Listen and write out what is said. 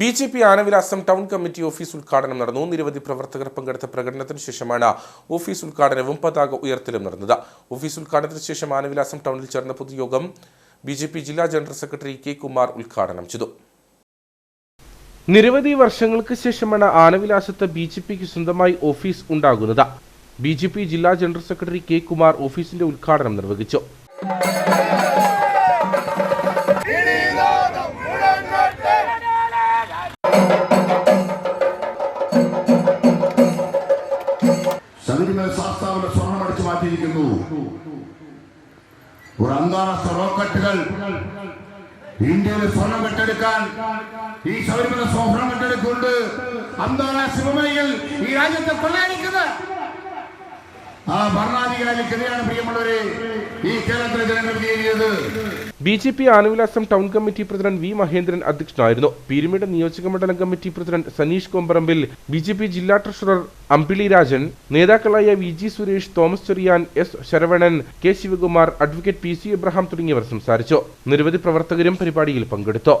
B J P Anavilasam town committee office ഉദ്ഘാടനം നടന്നു. നിരവധി പ്രവർത്തകർ പങ്കെടുത്ത പ്രകടനത്തിന് ശേഷമാണ് ഓഫീസ് ഉദ്ഘാടനവും പതാക ഉയർത്തലും നടന്നത്. ഓഫീസ് ഉദ്ഘാടനത്തിന് ശേഷം ആനവിലാസം ടൗണിൽ ചേർന്ന പൊതുയോഗം ബി ജെ പി ജില്ലാ ജനറൽ സെക്രട്ടറി കെ കുമാർ ഉദ്ഘാടനം ചെയ്തു. നിരവധി വർഷങ്ങൾക്ക് ശേഷമാണ് ആനവിലാസത്ത് ബി ജെ പിക്ക് സ്വന്തമായി ഓഫീസ് ഉണ്ടാകുന്നത്. ബി ജെ പി ജില്ലാ ജനറൽ സെക്രട്ടറി കെ കുമാർ ഓഫീസിന്റെ ഉദ്ഘാടനം നിർവഹിച്ചു. ശബരിമല ശാസ്താവിന്റെ സ്വർണം അടിച്ചു മാറ്റിയിരിക്കുന്നു. ഒരു അന്താരാഷ്ട്ര റോക്കറ്റുകൾ ഇന്ത്യയിലെ സ്വർണം കെട്ടെടുക്കാൻ ഈ ശബരിമല സ്വർണം കെട്ടെടുക്കുന്നുണ്ട്. അന്താരാഷ്ട്ര ഈ രാജ്യത്തെ കൊള്ളയടിക്കുന്നത് ആ ഭരണാധികാരിക്കെതിരെയാണ് പ്രിയമുള്ളവരെ ഈ B J P Anavilasam town committee president V Mahendran അധ്യക്ഷനായിരുന്നു. പീരുമേട് നിയോജക മണ്ഡലം committee president Saneesh Komparambil B J P ജില്ലാ ട്രഷറർ അമ്പിളി രാജൻ നേതാക്കളായ V G Suresh Thomas Cherian S Saravanan K Sivakumar advocate P C Abraham തുടങ്ങിയവർ സംസാരിച്ചു. നിരവധി പ്രവർത്തകരും പരിപാടിയിൽ പങ്കെടുത്തു.